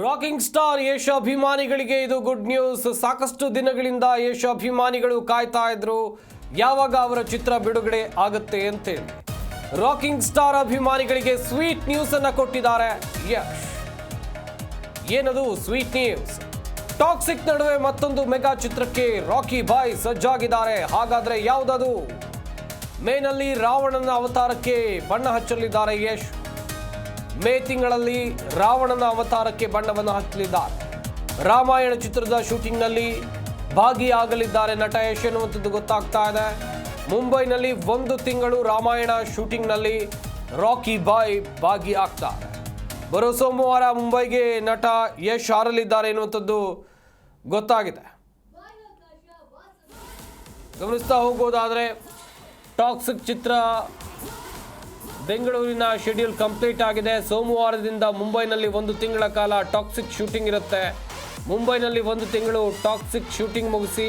Rocking star Yash ಅಭಿಮಾನಿಗಳಿಗೆ ಇದು good news. ಸಾಕಷ್ಟು ದಿನಗಳಿಂದ ಯಶ್ ಅಭಿಮಾನಿಗಳು ಕಾಯ್ತಾ ಇದ್ರು. ಯಾವಾಗ ಅವರ ಚಿತ್ರ ಬಿಡುಗಡೆ ಆಗುತ್ತೆ ಅಂತೇಳಿ. ರಾಕಿಂಗ್ ಸ್ಟಾರ್ ಅಭಿಮಾನಿಗಳಿಗೆ ಸ್ವೀಟ್ ನ್ಯೂಸ್ ಅನ್ನ ಕೊಟ್ಟಿದ್ದಾರೆ ಏನದು ಸ್ವೀಟ್ ನ್ಯೂಸ್? ಟಾಕ್ಸಿಕ್ ನಡುವೆ ಮತ್ತೊಂದು ಮೆಗಾ ಚಿತ್ರಕ್ಕೆ ರಾಕಿ ಬಾಯ್ ಸಜ್ಜಾಗಿದ್ದಾರೆ. ಹಾಗಾದ್ರೆ ಯಾವುದದು? ಮೇನಲ್ಲಿ ರಾವಣನ ಅವತಾರಕ್ಕೆ ಬಣ್ಣ ಹಚ್ಚಲಿದ್ದಾರೆ ಯಶ್. ಮೇ ತಿಂಗಳಲ್ಲಿ ರಾವಣನ ಅವತಾರಕ್ಕೆ ಬಣ್ಣವನ್ನು ಹಾಕಲಿದ್ದಾರೆ. ರಾಮಾಯಣ ಚಿತ್ರದ ಶೂಟಿಂಗ್ನಲ್ಲಿ ಭಾಗಿಯಾಗಲಿದ್ದಾರೆ ನಟ ಯಶ್ ಎನ್ನುವಂಥದ್ದು ಗೊತ್ತಾಗ್ತಾ ಇದೆ. ಮುಂಬೈನಲ್ಲಿ ಒಂದು ತಿಂಗಳು ರಾಮಾಯಣ ಶೂಟಿಂಗ್ನಲ್ಲಿ ರಾಕಿ ಬಾಯ್ ಭಾಗಿಯಾಗ್ತಾರೆ. ಬರೋ ಸೋಮವಾರ ಮುಂಬೈಗೆ ನಟ ಯಶ್ ಹಾರಲಿದ್ದಾರೆ ಎನ್ನುವಂಥದ್ದು ಗೊತ್ತಾಗಿದೆ. ಗಮನಿಸ್ತಾ ಹೋಗೋದಾದರೆ ಟಾಕ್ಸಿಕ್ ಚಿತ್ರ ಬೆಂಗಳೂರಿನ ಶೆಡ್ಯೂಲ್ ಕಂಪ್ಲೀಟ್ ಆಗಿದೆ. ಸೋಮವಾರದಿಂದ ಮುಂಬೈನಲ್ಲಿ ಒಂದು ತಿಂಗಳ ಕಾಲ ಟಾಕ್ಸಿಕ್ ಶೂಟಿಂಗ್ ಇರುತ್ತೆ. ಮುಂಬೈನಲ್ಲಿ ಒಂದು ತಿಂಗಳು ಟಾಕ್ಸಿಕ್ ಶೂಟಿಂಗ್ ಮುಗಿಸಿ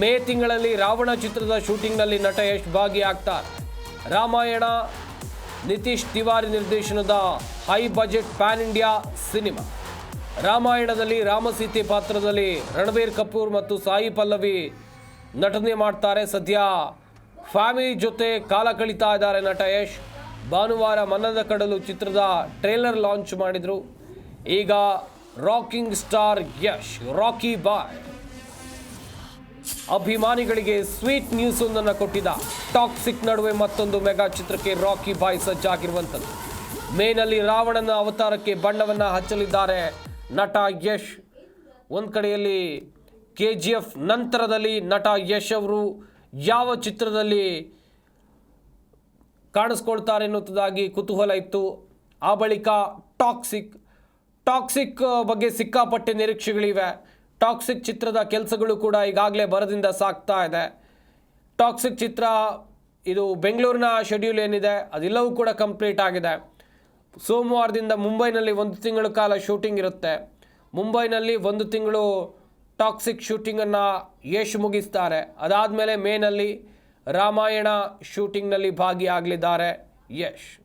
ಮೇ ತಿಂಗಳಲ್ಲಿ ರಾವಣ ಚಿತ್ರದ ಶೂಟಿಂಗ್ನಲ್ಲಿ ನಟ ಯಶ್ ಭಾಗಿಯಾಗ್ತಾರೆ. ರಾಮಾಯಣ, ನಿತೀಶ್ ತಿವಾರಿ ನಿರ್ದೇಶನದ high budget pan India cinema. ರಾಮಾಯಣದಲ್ಲಿ ರಾಮಸೀತೆ ಪಾತ್ರದಲ್ಲಿ ರಣಬೀರ್ ಕಪೂರ್ ಮತ್ತು ಸಾಯಿ ಪಲ್ಲವಿ ನಟನೆ ಮಾಡ್ತಾರೆ. ಸದ್ಯ ಫ್ಯಾಮಿಲಿ ಜೊತೆ ಕಾಲ ಕಳೀತಾ ಇದ್ದಾರೆ ನಟ ಯಶ್. ಭಾನುವಾರ ಮನದ ಕಡಲು ಚಿತ್ರದ ಟ್ರೇಲರ್ ಲಾಂಚ್ ಮಾಡಿದರು. ಈಗ rocking star Yash, Rocky boy. ಅಭಿಮಾನಿಗಳಿಗೆ ಸ್ವೀಟ್ ನ್ಯೂಸ್ ಒಂದನ್ನು ಕೊಟ್ಟಿದ್ದ ಟಾಕ್ಸಿಕ್ ನಡುವೆ ಮತ್ತೊಂದು ಮೆಗಾ ಚಿತ್ರಕ್ಕೆ ರಾಕಿ ಬಾಯ್ ಸಜ್ಜಾಗಿರುವಂಥದ್ದು ಮೇನಲ್ಲಿ ರಾವಣನ ಅವತಾರಕ್ಕೆ ಬಣ್ಣವನ್ನು ಹಚ್ಚಲಿದ್ದಾರೆ ನಟ ಯಶ್. ಒಂದು ಕಡೆಯಲ್ಲಿ ಕೆ ಜಿ ಎಫ್ ನಂತರದಲ್ಲಿ ನಟ ಯಶ್ ಅವರು, ಯಾವ ಚಿತ್ರದಲ್ಲಿ ಕಾಣಿಸ್ಕೊಳ್ತಾರೆ ಎನ್ನುವುದಾಗಿ ಕುತೂಹಲ ಇತ್ತು. ಆ ಬಳಿಕ ಟಾಕ್ಸಿಕ್ ಟಾಕ್ಸಿಕ್ ಬಗ್ಗೆ ಸಿಕ್ಕಾಪಟ್ಟೆ ನಿರೀಕ್ಷೆಗಳಿವೆ. ಟಾಕ್ಸಿಕ್ ಚಿತ್ರದ ಕೆಲಸಗಳು ಕೂಡ ಈಗಾಗಲೇ ಬರದಿಂದ ಸಾಕ್ತಾ ಇದೆ. ಟಾಕ್ಸಿಕ್ ಚಿತ್ರ ಇದು ಬೆಂಗಳೂರಿನ ಶೆಡ್ಯೂಲ್ ಏನಿದೆ, ಅದೆಲ್ಲವೂ ಕೂಡ ಕಂಪ್ಲೀಟ್ ಆಗಿದೆ. ಸೋಮವಾರದಿಂದ ಮುಂಬೈನಲ್ಲಿ ಒಂದು ತಿಂಗಳ ಕಾಲ ಶೂಟಿಂಗ್ ಇರುತ್ತೆ. ಮುಂಬೈನಲ್ಲಿ ಒಂದು ತಿಂಗಳು ಟಾಕ್ಸಿಕ್ ಶೂಟಿಂಗನ್ನು ಯಶ್ ಮುಗಿಸ್ತಾರೆ. ಅದಾದಮೇಲೆ ಮೇನಲ್ಲಿ ರಾಮಾಯಣ ಶೂಟಿಂಗ್ನಲ್ಲಿ ಭಾಗಿಯಾಗಲಿದ್ದಾರೆ ಯಶ್.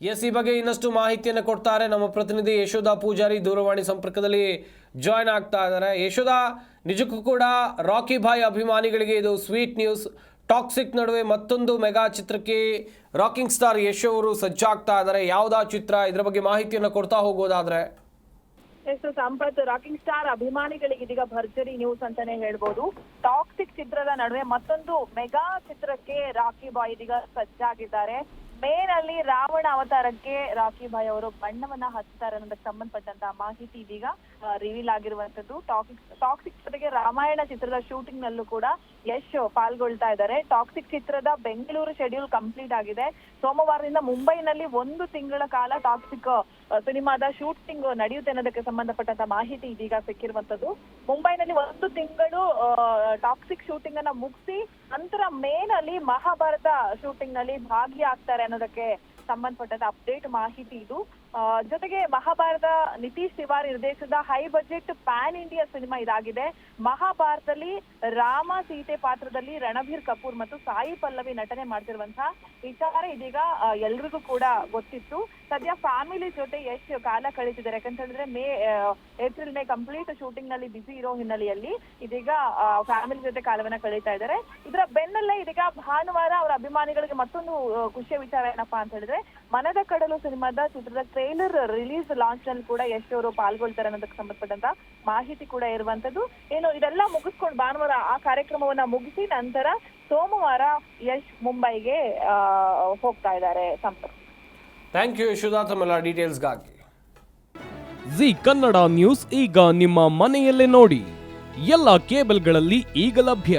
ಎಸ್ ಈ ಬಗ್ಗೆ ಇನ್ನಷ್ಟು ಮಾಹಿತಿಯನ್ನು ಕೊಡ್ತಾರೆ ನಮ್ಮ ಪ್ರತಿನಿಧಿ ಯಶೋಧ ಪೂಜಾರಿ ದೂರವಾಣಿ ಸಂಪರ್ಕದಲ್ಲಿ ಜಾಯ್ನ್ ಆಗ್ತಾ ಇದ್ದಾರೆ. ಯಶೋಧ, ನಿಜಕ್ಕೂ ಕೂಡ ರಾಕಿ ಭಾಯ್ ಅಭಿಮಾನಿಗಳಿಗೆ ಇದು ಸ್ವೀಟ್ ನ್ಯೂಸ್. ಟಾಕ್ಸಿಕ್ ನಡುವೆ ಮತ್ತೊಂದು ಮೆಗಾ ಚಿತ್ರಕ್ಕೆ ರಾಕಿಂಗ್ ಸ್ಟಾರ್ ಯಶ್ ಅವರು ಸಜ್ಜಾಗ್ತಾ ಇದ್ದಾರೆ. ಯಾವುದಾ ಚಿತ್ರ? ಇದರ ಬಗ್ಗೆ ಮಾಹಿತಿಯನ್ನು ಕೊಡ್ತಾ ಹೋಗೋದಾದ್ರೆ. ಎಷ್ಟು ಸಂಪತ್ ರಾಕಿಂಗ್ ಸ್ಟಾರ್ ಅಭಿಮಾನಿಗಳಿಗೆ ಇದೀಗ ಭರ್ಜರಿ ನ್ಯೂಸ್ ಅಂತಾನೆ ಹೇಳ್ಬೋದು. ಟಾಕ್ಸಿಕ್ ಚಿತ್ರದ ನಡುವೆ ಮತ್ತೊಂದು ಮೆಗಾ ಚಿತ್ರಕ್ಕೆ ರಾಕಿ ಬಾಯ್ ಇದೀಗ ಸಜ್ಜಾಗಿದ್ದಾರೆ. ಮೇನಲ್ಲಿ ರಾವಣ ಅವತಾರಕ್ಕೆ ರಾಕಿ ಬಾಯ್ ಅವರು ಬಣ್ಣವನ್ನ ಹಚ್ಚುತ್ತಾರೆ ಅನ್ನೋದಕ್ಕೆ ಸಂಬಂಧಪಟ್ಟಂತಹ ಮಾಹಿತಿ ಇದೀಗ ರಿವೀಲ್ ಆಗಿರುವಂತದ್ದು ಟಾಕ್ಸಿಕ್ ಟಾಕ್ಸಿಕ್ ಜೊತೆಗೆ ರಾಮಾಯಣ ಚಿತ್ರದ ಶೂಟಿಂಗ್ ನಲ್ಲೂ ಕೂಡ ಯಶ್ ಪಾಲ್ಗೊಳ್ತಾ ಇದ್ದಾರೆ. ಟಾಕ್ಸಿಕ್ ಚಿತ್ರದ ಬೆಂಗಳೂರು ಶೆಡ್ಯೂಲ್ ಕಂಪ್ಲೀಟ್ ಆಗಿದೆ. ಸೋಮವಾರದಿಂದ ಮುಂಬೈನಲ್ಲಿ ಒಂದು ತಿಂಗಳ ಕಾಲ ಟಾಕ್ಸಿಕ್ ಸಿನಿಮಾದ ಶೂಟಿಂಗ್ ನಡೆಯುತ್ತೆ ಅನ್ನೋದಕ್ಕೆ ಸಂಬಂಧಪಟ್ಟಂತ ಮಾಹಿತಿ ಇದೀಗ ಸಿಕ್ಕಿರುವಂತದ್ದು ಮುಂಬೈನಲ್ಲಿ ಒಂದು ತಿಂಗಳು ಟಾಕ್ಸಿಕ್ ಶೂಟಿಂಗ್ ಅನ್ನ ಮುಗಿಸಿ, ನಂತರ ಮೇನಲ್ಲಿ ಮಹಾಭಾರತ ಶೂಟಿಂಗ್ನಲ್ಲಿ ಭಾಗಿಯಾಗ್ತಾರೆ ಅನ್ನೋದಕ್ಕೆ ಸಂಬಂಧಪಟ್ಟಂತ ಅಪ್ಡೇಟ್ ಮಾಹಿತಿ ಇದು. ಜೊತೆಗೆ ಮಹಾಭಾರತ ನಿತೀಶ್ ತಿವಾರಿ ನಿರ್ದೇಶನದ high budget pan India cinema ಇದಾಗಿದೆ. ಮಹಾಭಾರತದಲ್ಲಿ ರಾಮ ಸೀತೆ ಪಾತ್ರದಲ್ಲಿ ರಣಬೀರ್ ಕಪೂರ್ ಮತ್ತು ಸಾಯಿ ಪಲ್ಲವಿ ನಟನೆ ಮಾಡ್ತಿರುವಂತಹ ವಿಚಾರ ಇದೀಗ ಎಲ್ರಿಗೂ ಕೂಡ ಗೊತ್ತಿತ್ತು. ಸದ್ಯ ಫ್ಯಾಮಿಲಿ ಜೊತೆ ಎಷ್ಟು ಕಾಲ ಕಳೀತಿದ್ದಾರೆ. ಯಾಕಂತ ಹೇಳಿದ್ರೆ ಮೇ ಏಪ್ರಿಲ್ ಮೇ ಕಂಪ್ಲೀಟ್ ಶೂಟಿಂಗ್ನಲ್ಲಿ ಬಿಸಿ ಇರೋ ಹಿನ್ನೆಲೆಯಲ್ಲಿ ಇದೀಗ ಫ್ಯಾಮಿಲಿ ಜೊತೆ ಕಾಲವನ್ನ ಕಳೀತಾ ಇದ್ದಾರೆ. ಇದರ ಬೆನ್ನಲ್ಲೇ ಇದೀಗ ಭಾನುವಾರ ಅವರ ಅಭಿಮಾನಿಗಳಿಗೆ ಮತ್ತೊಂದು ಖುಷಿಯ ವಿಚಾರ ಏನಪ್ಪಾ ಅಂತ ಹೇಳಿದ್ರೆ ಮನದ ಕಡಲು ಸಿನಿಮಾದ ಚಿತ್ರದ ಟ್ರೈಲರ್ ರಿಲೀಸ್ ಲಾಂಚ್ನಲ್ಲಿ ಕೂಡ ಯಶ್ ಅವರು ಪಾಲ್ಗೊಳ್ತಾರೆ ಅನ್ನೋದಕ್ಕೆ ಸಂಬಂಧಪಟ್ಟಂತ ಮಾಹಿತಿ ಕೂಡ ಇರುವಂತದ್ದು ಏನು ಇದೆಲ್ಲ ಮುಗಿಸ್ಕೊಂಡು ಭಾನುವಾರ ಆ ಕಾರ್ಯಕ್ರಮವನ್ನ ಮುಗಿಸಿ ನಂತರ ಸೋಮವಾರ ಯಶ್ ಮುಂಬೈಗೆ ಹೋಗ್ತಾ ಇದ್ದಾರೆ ಸಂಪರ್ಕ. Thank you Yashodha. ಡೀಟೇಲ್ಸ್ ಡೀಟೇಲ್ಸ್ಗಾಗಿ ಜಿ ಕನ್ನಡ ನ್ಯೂಸ್ ಈಗ ನಿಮ್ಮ ಮನೆಯಲ್ಲೇ ನೋಡಿ. ಎಲ್ಲ ಕೇಬಲ್ಗಳಲ್ಲಿ ಈಗ ಲಭ್ಯ.